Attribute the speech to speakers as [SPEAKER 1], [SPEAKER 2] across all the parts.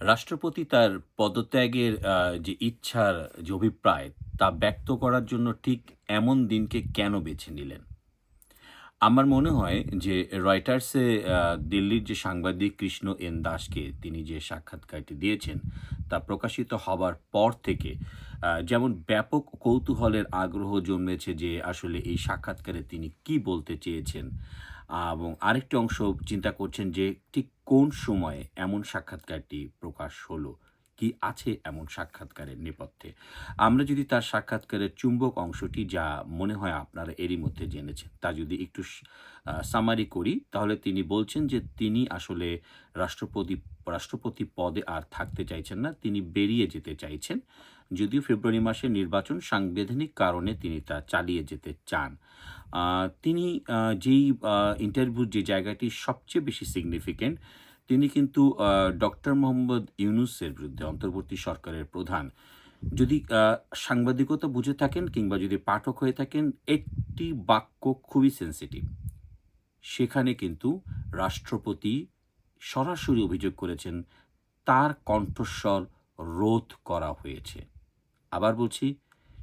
[SPEAKER 1] রাষ্ট্রপতি তার পদত্যাগের যে ইচ্ছার যে অভিপ্রায় তা ব্যক্ত করার জন্য ঠিক এমন দিনকে কেন বেছে নিলেন? আমার মনে হয় যে রয়টার্সে দিল্লির যে সাংবাদিক কৃষ্ণ এন দাসকে তিনি যে সাক্ষাৎকারটি দিয়েছেন, তা প্রকাশিত হবার পর থেকে যেমন ব্যাপক কৌতূহলের আগ্রহ জন্মেছে যে আসলে এই সাক্ষাৎকারে তিনি কি বলতে চেয়েছেন এবং আরেকটি অংশ চিন্তা করছেন যে ঠিক কোন সময়ে এমন সাক্ষাৎকারটি প্রকাশ হলো? কি আছে এমন সাক্ষাৎকারের নেপথ্যে? আমরা যদি তার সাক্ষাৎকারের চুম্বক অংশটি যা মনে হয় আপনারা এরই মধ্যে জেনেছেন, তা যদি একটু সামারি করি তাহলে তিনি বলছেন যে তিনি আসলে রাষ্ট্রপতি রাষ্ট্রপতি পদে আর থাকতে চাইছেন না। তিনি বেরিয়ে যেতে চাইছেন। যদিও ফেব্রুয়ারি মাসে নির্বাচন সাংবিধানিক কারণে তিনি তা চালিয়ে যেতে চান। তিনি যেই আ ইন্টারভিউর যে জায়গাটি সবচেয়ে বেশি সিগনিফিক্যান্ট তিনি কিন্তু ডক্টর মোহাম্মদ ইউনুসের বিরুদ্ধে অন্তর্বর্তী সরকারের প্রধান যদি সাংবাদিকতা বুঝে থাকেন কিংবা যদি পাঠক হয়ে থাকেন একটি বাক্য খুবই সেনসিটিভ। সেখানে কিন্তু রাষ্ট্রপতি সরাসরি অভিযোগ করেছেন তার কণ্ঠস্বর রোধ করা হয়েছে। আবার বলছি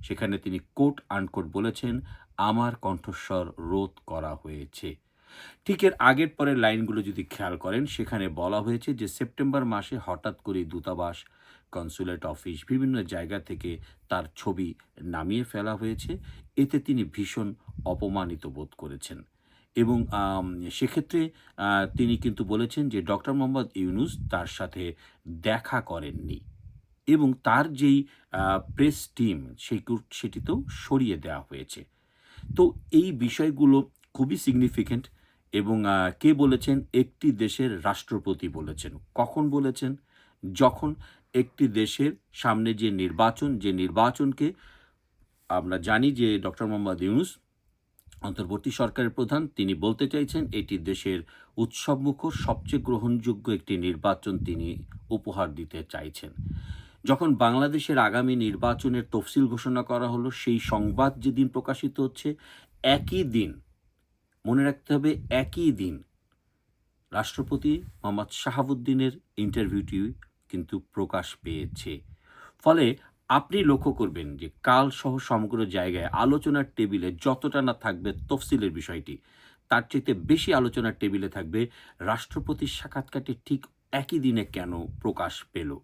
[SPEAKER 1] সেখানে তিনি কোট আনকোট বলেছেন, "আমার কণ্ঠস্বর রোধ করা হয়েছে।" ঠিক এর আগের পরের লাইনগুলো যদি খেয়াল করেন সেখানে বলা হয়েছে যে সেপ্টেম্বর মাসে হঠাৎ করে দূতাবাস, কনসুলেট অফিস বিভিন্ন জায়গা থেকে তার ছবি নামিয়ে ফেলা হয়েছে। এতে তিনি ভীষণ অপমানিত বোধ করেছেন। এবং সেক্ষেত্রে তিনি কিন্তু বলেছেন যে ডক্টর মোহাম্মদ ইউনুস তার সাথে দেখা করেননি। এবং তার যেই প্রেস টিম সেকু সেটিতেও সরিয়ে দেওয়া হয়েছে। তো এই বিষয়গুলো খুবই সিগনিফিক্যান্ট এবং কে বলেছেন? একটি দেশের রাষ্ট্রপতি বলেছেন। কখন বলেছেন? যখন একটি দেশের সামনে যে নির্বাচন, যে নির্বাচনকে আমরা জানি যে ডক্টর মোহাম্মদ ইউনূস অন্তর্বর্তী সরকারের প্রধান। তিনি বলতে চাইছেন এটি দেশের উৎসবমুখর সবচেয়ে গ্রহণযোগ্য একটি নির্বাচন তিনি উপহার দিতে চাইছেন। যখন বাংলাদেশের আগামী নির্বাচনের তফসিল ঘোষণা করা হলো সেই সংবাদ যেদিন প্রকাশিত হচ্ছে একই দিন, মনে রাখতে হবে একই দিন রাষ্ট্রপতি মোহাম্মদ শাহাবুদ্দিনের ইন্টারভিউটি কিন্তু প্রকাশ পেয়েছে। ফলে আপনি লক্ষ্য করবেন যে কালসহ সমগ্র জায়গায় আলোচনার টেবিলে যতটা না থাকবে তফসিলের বিষয়টি, তার চাইতে বেশি আলোচনার টেবিলে থাকবে রাষ্ট্রপতির সাক্ষাৎকারটি ঠিক একই দিনে কেন প্রকাশ পেল?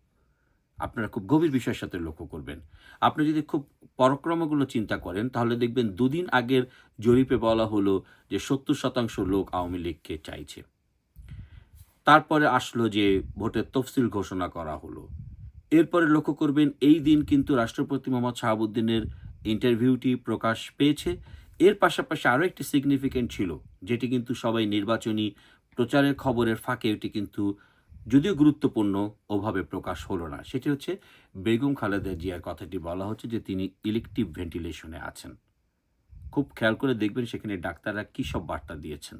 [SPEAKER 1] আপনারা খুব গভীর বিষয়ের সাথে লক্ষ্য করবেন। আপনি যদি খুব পরাক্রমগুলো চিন্তা করেন, তাহলে দেখবেন দুদিন আগের জরিপে বলা হলো যে ৭০% লোক আওয়ামী লীগকে চাইছে। তারপরে আসলো যে ভোটের তফসিল ঘোষণা করা হলো। এরপরে লক্ষ্য করবেন এই দিন কিন্তু রাষ্ট্রপতি মোহাম্মদ শাহাবুদ্দিনের ইন্টারভিউটি প্রকাশ পেয়েছে। এর পাশাপাশি আরও একটি সিগনিফিকেন্ট ছিল, যেটি কিন্তু সবাই নির্বাচনী প্রচারের খবরের ফাঁকে, এটি কিন্তু যদিও গুরুত্বপূর্ণ ওভাবে প্রকাশ হলো না। সেটি হচ্ছে বেগম খালেদা জিয়ার কথাটি বলা হচ্ছে যে তিনি ইলেকটিভ ভেন্টিলেশনে আছেন। খুব খেয়াল করে দেখবেন সেখানে ডাক্তাররা কী সব বার্তা দিয়েছেন।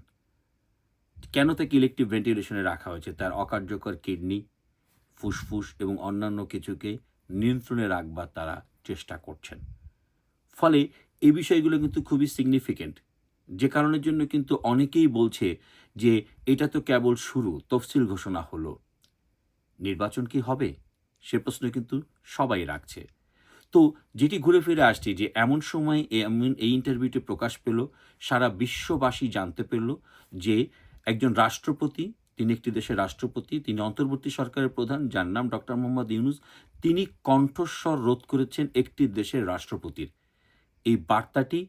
[SPEAKER 1] কেন তাকে ইলেকটিভ ভেন্টিলেশনে রাখা হয়েছে? তার অকার্যকর কিডনি, ফুসফুস এবং অন্যান্য কিছুকে নিয়ন্ত্রণে রাখবার তারা চেষ্টা করছেন। ফলে এই বিষয়গুলো কিন্তু খুবই সিগনিফিক্যান্ট। যে কারণের জন্য কিন্তু অনেকেই বলছে যে এটা তো কেবল শুরু, তফসিল ঘোষণা হলো। নির্বাচন কি হবে? সে প্রশ্ন কিন্তু সবাই রাখছে। তো যেটি ঘুরে ফিরে আসছে যে এমন সময় এমন এই ইন্টারভিউটি প্রকাশ পেল, সারা বিশ্ববাসী জানতে পারল যে একজন রাষ্ট্রপতি, তিনি একটি দেশের রাষ্ট্রপতি, তিনি অন্তর্বর্তী সরকারের প্রধান যার নাম ডক্টর মোহাম্মদ ইউনুস তিনি কণ্ঠস্বর রোধ করেছেন একটি দেশের রাষ্ট্রপতির। এই বার্তাটি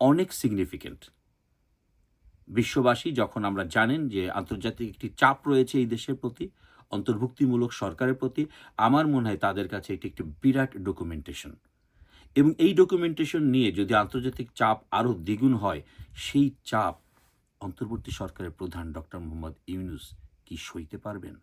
[SPEAKER 1] অনেক সিগনিফিক্যান্ট। বিশ্ববাসী যখন আমরা জানেন যে আন্তর্জাতিক একটি চাপ রয়েছে এই দেশের প্রতি, অন্তর্ভুক্তিমূলক সরকারের প্রতি, আমার মনে হয় তাদের কাছে এটি একটি বিরাট ডকুমেন্টেশন। এবং এই ডকুমেন্টেশন নিয়ে যদি আন্তর্জাতিক চাপ আরও দ্বিগুণ হয়, সেই চাপ অন্তর্বর্তী সরকারের প্রধান ডক্টর মোহাম্মদ ইউনুস কি সইতে পারবেন?